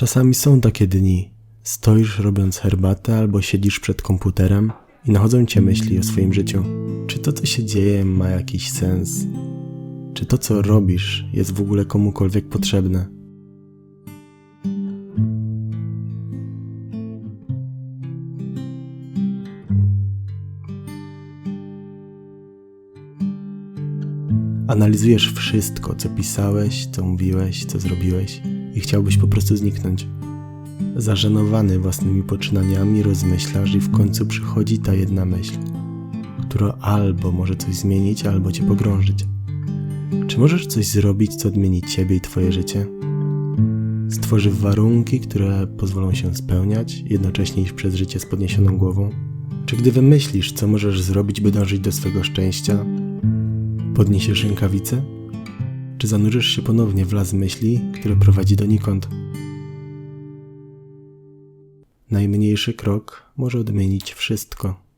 Czasami są takie dni. Stoisz robiąc herbatę albo siedzisz przed komputerem i nachodzą cię myśli o swoim życiu. Czy to, co się dzieje, ma jakiś sens? Czy to, co robisz, jest w ogóle komukolwiek potrzebne? Analizujesz wszystko, co pisałeś, co mówiłeś, co zrobiłeś i chciałbyś po prostu zniknąć. Zażenowany własnymi poczynaniami rozmyślasz i w końcu przychodzi ta jedna myśl, która albo może coś zmienić, albo cię pogrążyć. Czy możesz coś zrobić, co odmieni ciebie i twoje życie? Stworzy warunki, które pozwolą się spełniać, jednocześnie iść przez życie z podniesioną głową? Czy gdy wymyślisz, co możesz zrobić, by dążyć do swego szczęścia, podniesiesz rękawice? Czy zanurzysz się ponownie w las myśli, które prowadzi donikąd? Najmniejszy krok może odmienić wszystko.